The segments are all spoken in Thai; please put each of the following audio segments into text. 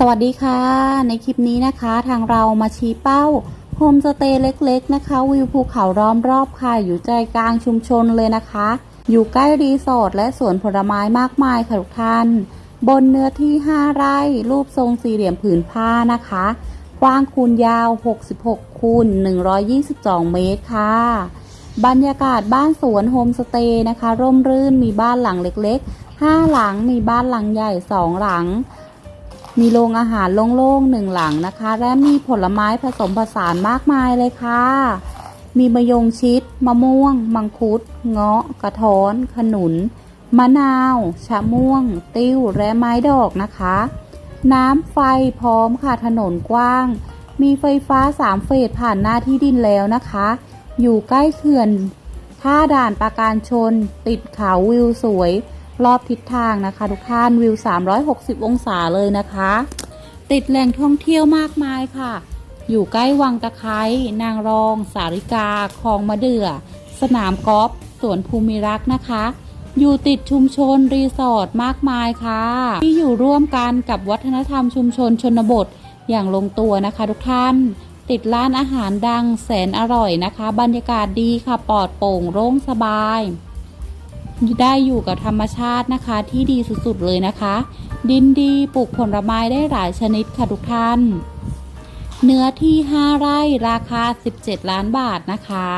สวัสดีค่ะ ในคลิปนี้นะคะ ทางเรามาชี้เป้าโฮมสเตย์เล็กๆนะคะ วิวภูเขาล้อมรอบค่ะ อยู่ใจกลางชุมชนเลยนะคะ อยู่ใกล้รีสอร์ทและสวนผลไม้มากมายค่ะทุกท่าน บนเนื้อที่ 5 ไร่รูปทรงสี่เหลี่ยมผืนผ้านะคะ กว้างคูณยาว 66 คูณ 122 เมตรค่ะ บรรยากาศบ้านสวนโฮมสเตย์นะคะ ร่มรื่นมีบ้านหลังเล็กๆ 5 หลังมีบ้านหลังใหญ่ 2 หลัง มีโรงอาหารโล่งๆหนึ่งหลังนะคะ และมีผลไม้ผสมผสานมากมายเลยค่ะ มีมะยงชิด มะม่วง มังคุด เงาะ กระท้อน ขนุน มะนาว ชะม่วง ติ้ว และไม้ดอกนะคะ น้ำไฟพร้อมค่ะ ถนนกว้าง มีไฟฟ้าสามเฟสผ่านหน้าที่ดินแล้วนะคะ อยู่ใกล้เขื่อนท่าด่านปราการชน ติดเขาวิวสวย รอบทิศทางนะคะ ทุกท่านวิว 360 องศาเลยนะคะ ติดแหล่งท่องเที่ยวมากมายค่ะ อยู่ใกล้วังตะไคร้นางรอง สาริกาคลองมะเดื่อ สนามกอล์ฟสวนภูมิรักนะคะ อยู่ติดชุมชนรีสอร์ทมากมายค่ะ ที่อยู่ร่วมกันกับวัฒนธรรมชุมชนชนบทอย่างลงตัวนะคะ ทุกท่านติดร้านอาหารดังแสนอร่อยนะคะ บรรยากาศดีค่ะปลอดโปร่งโล่งสบาย ได้อยู่กับธรรมชาตินะคะที่ดีสุดๆเลยนะคะ ดินดีปลูกผลไม้ได้หลายชนิดค่ะทุกท่าน เนื้อที่ 5 ไร่ราคา 17 ล้านบาทนะคะ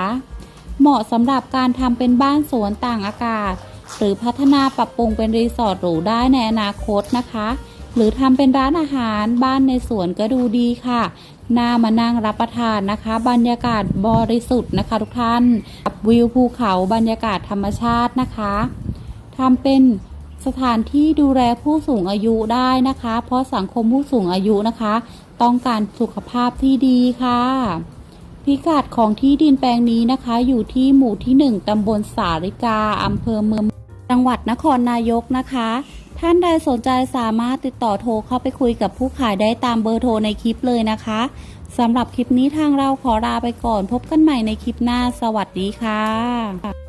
เหมาะสำหรับการทำเป็นบ้านสวนต่างอากาศ หรือพัฒนาปรับปรุงเป็นรีสอร์ทหรูได้ในอนาคตนะคะ หรือทำเป็นร้านอาหารบ้านในสวนก็ดูดีค่ะน่ามานั่งรับประทานนะคะ บรรยากาศบริสุทธิ์นะคะ ทุกท่านวิวภูเขาบรรยากาศธรรมชาตินะคะทำเป็นสถานที่ดูแลผู้สูงอายุได้นะคะ เพราะสังคมผู้สูงอายุนะคะ ต้องการสุขภาพที่ดีค่ะ พิกัดของที่ดินแปลงนี้นะคะ อยู่ที่หมู่ที่ 1ตำบลสาริกาอำเภอเมืองจังหวัดนครนายกนะคะ ท่านใดสนใจสามารถติดต่อโทรเข้าไปคุยกับผู้ขายได้ตามเบอร์โทรในคลิปเลยนะคะสำหรับคลิปนี้ทางเราขอลาไปก่อน พบกันใหม่ในคลิปหน้า สวัสดีค่ะ